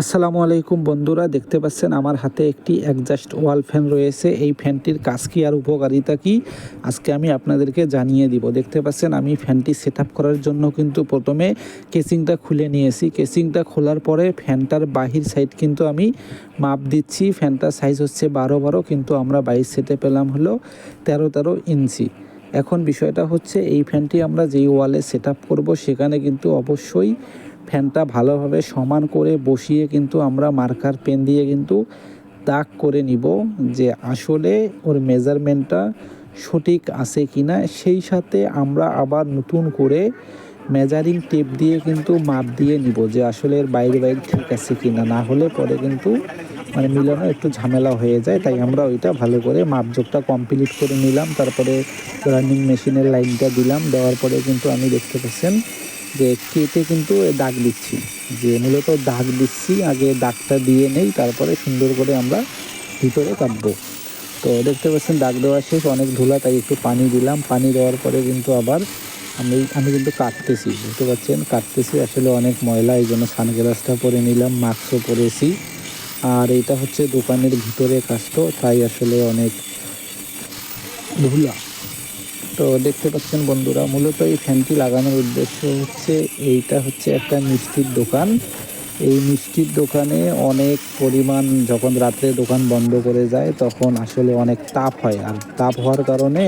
আসসালামু আলাইকুম বন্ধুরা, দেখতে পাচ্ছেন আমার হাতে একটি অ্যাডজাস্ট ওয়াল ফ্যান রয়েছে। এই ফ্যানটির কাজ কি আর উপকারিতা কি? আজকে আমি আপনাদেরকে জানিয়ে দিব। দেখতে পাচ্ছেন, আমি ফ্যানটি সেট করার জন্য কিন্তু প্রথমে কেসিংটা খুলে নিয়েছি। কেসিংটা খোলার পরে ফ্যানটার বাহির সাইড কিন্তু আমি মাপ দিচ্ছি। ফ্যানটার সাইজ হচ্ছে বারো বারো, কিন্তু আমরা বাইশ সেটে পেলাম হলো তেরো তেরো ইঞ্চি। এখন বিষয়টা হচ্ছে, এই ফ্যানটি আমরা যেই ওয়ালে সেট আপ করব, সেখানে কিন্তু অবশ্যই ফ্যানটা ভালোভাবে সমান করে বসিয়ে কিন্তু আমরা মার্কার পেন দিয়ে কিন্তু দাগ করে নিব যে আসলে ওর মেজারমেন্টটা সঠিক আছে কি না সেই সাথে আমরা আবার নতুন করে মেজারিং টেপ দিয়ে কিন্তু মাপ দিয়ে নিব যে আসলে এর বাইরে বাইরে ঠিক আছে কি না না হলে পরে কিন্তু মানে মিলানো একটু ঝামেলা হয়ে যায়। তাই আমরা ওইটা ভালো করে মাপজোকটা কমপ্লিট করে নিলাম। তারপরে রানিং মেশিনের লাইনটা দিলাম। দেওয়ার পরে কিন্তু আমি দেখতে পাচ্ছেন যে কেটে কিন্তু দাগ দিচ্ছি। যে মূলত দাগ দিচ্ছি, আগে দাগটা দিয়ে নেই, তারপরে সুন্দর করে আমরা ভিতরে কাটবো। তো দেখতে পাচ্ছেন, দাগ দেওয়া শেষ, অনেক ধুলা, তাই একটু পানি দিলাম। পানি দেওয়ার পরে কিন্তু আবার আমি আমি কিন্তু কাটতেছি, বুঝতে পারছেন? কাটতেছি, আসলে অনেক ময়লা, এই জন্য সানগ্লাসটা পরে নিলাম, মাস্কও পরেছি। আর এটা হচ্ছে দোকানের ভিতরে কাজটা তাই আসলে অনেক ধুলা। তো দেখতে পাচ্ছেন বন্ধুরা, মূলত এই ফ্যানটি লাগানোর উদ্দেশ্য হচ্ছে এইটা হচ্ছে একটা মিষ্টির দোকান। এই মিষ্টির দোকানে অনেক পরিমাণ যখন রাত্রে দোকান বন্ধ করে যায়, তখন আসলে অনেক তাপ হয়। আর তাপ হওয়ার কারণে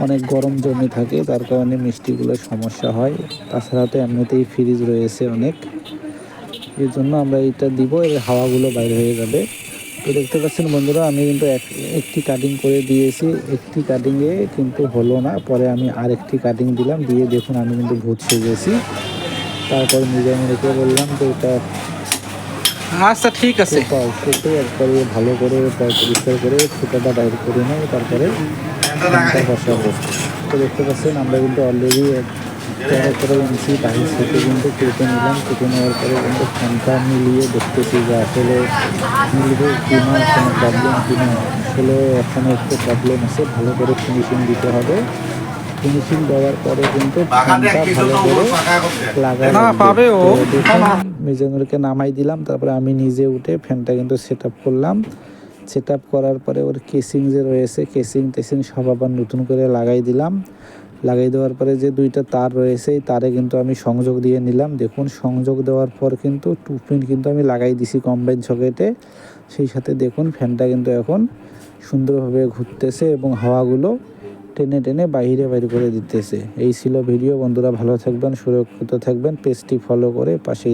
অনেক গরম জমে থাকে, তার কারণে মিষ্টিগুলোর সমস্যা হয়। তাছাড়া তো এমনিতেই ফ্রিজ রয়েছে অনেক। এর জন্য আমরা এইটা দিব, এর হাওয়াগুলো বাইরে হয়ে যাবে। তো দেখতে পাচ্ছেন বন্ধুরা আমি কিন্তু এক একটি কাটিং করে দিয়েছি। একটি কাটিংয়ে কিন্তু হলো না পরে আমি আরেকটি কাটিং দিলাম দিয়ে দেখুন আমি কিন্তু ভূত সেজেছি তারপর নিজে মেয়েকে বললাম যে এটা আচ্ছা ঠিক আছে। কেটে একবারে ভালো করে পরিষ্কার করে ফুটাটা বাইর করে নেয় তারপরে বসাবো তো দেখতে পাচ্ছেন আমরা কিন্তু অলরেডি তেরো তেরো ইঞ্চি বাহির থেকে কিন্তু কেটে নিলাম কেটে নেওয়ার পরে কিন্তু ফ্যানটা মিলিয়ে দেখতেছি যে আসলে মিলবে কি না কোনো প্রবলেম কি না আসলে এখানে একটু প্রবলেম আছে ভালো করে ফিনিশিং দিতে হবে। ফিনিশিং দেওয়ার পরে কিন্তু ফ্যানটা ভালো করে ও। মিজানুরকে নামাই দিলাম তারপরে আমি নিজে উঠে ফ্যানটা কিন্তু সেট আপ করলাম। সেট আপ করার পরে ওর কেসিং যে রয়েছে কেসিং টেসিং সব আবার নতুন করে লাগাই দিলাম। লাগাই দেওয়ার পরে যে দুইটা তার রয়েছে, এই তারে কিন্তু আমি সংযোগ দিয়ে নিলাম। দেখুন, সংযোগ দেওয়ার পর কিন্তু টু পিন কিন্তু আমি লাগাই দিছি কম্বাইন সকেটে সেই সাথে দেখুন ফ্যানটা কিন্তু এখন সুন্দরভাবে ঘুরতেছে এবং হাওয়াগুলো টেনে টেনে বাইরে বাইরে করে দিতেছে। এই ছিল ভিডিও। বন্ধুরা ভালো থাকবেন, সুরক্ষিত থাকবেন। পেজটি ফলো করে পাশেই